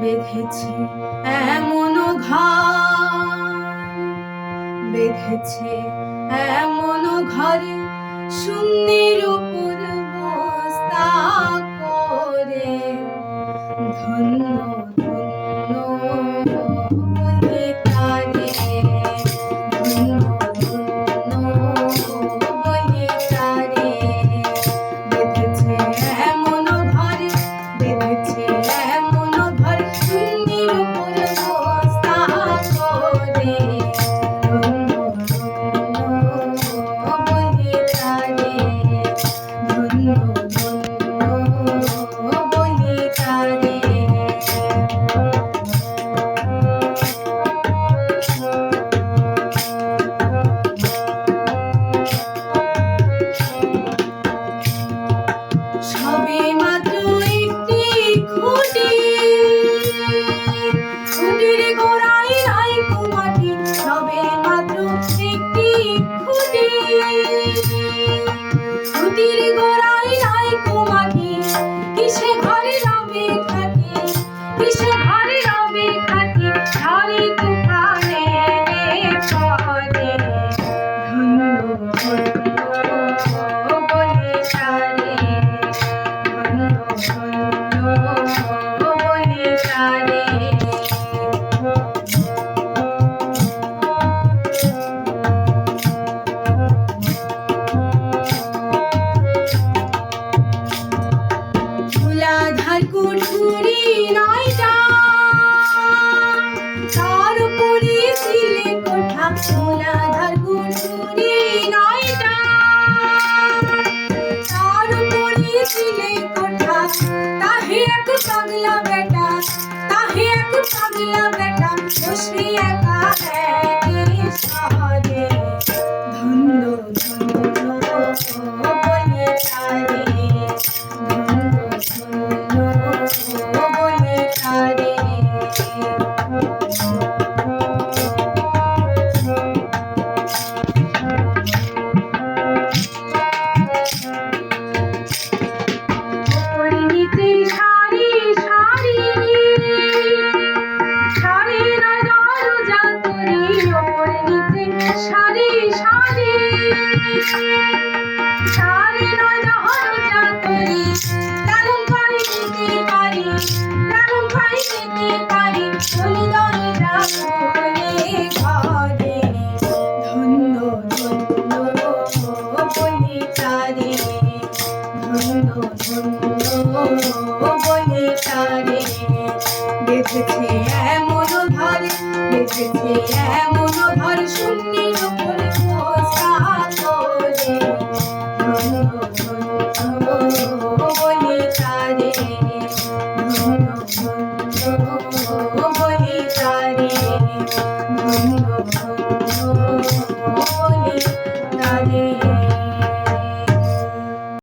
বেঁধেছে এমন ঘর। বেঁধেছে এমন ঘরে শূন্যের উপর বস্তা তার কুঠুরি নয়টা তার উপরে ছিলে কোঠা খোলা তার কুঠুরি নয়টা তার উপরে ছিলে কোঠা বেটা, তাহে এক পাগলা বেটা, বসে একা এক প্রীতি সারি সারি বেঁধেছে এমন ধরে বেঁধেছে এমন ধরে শূন্যের উপরে Oh,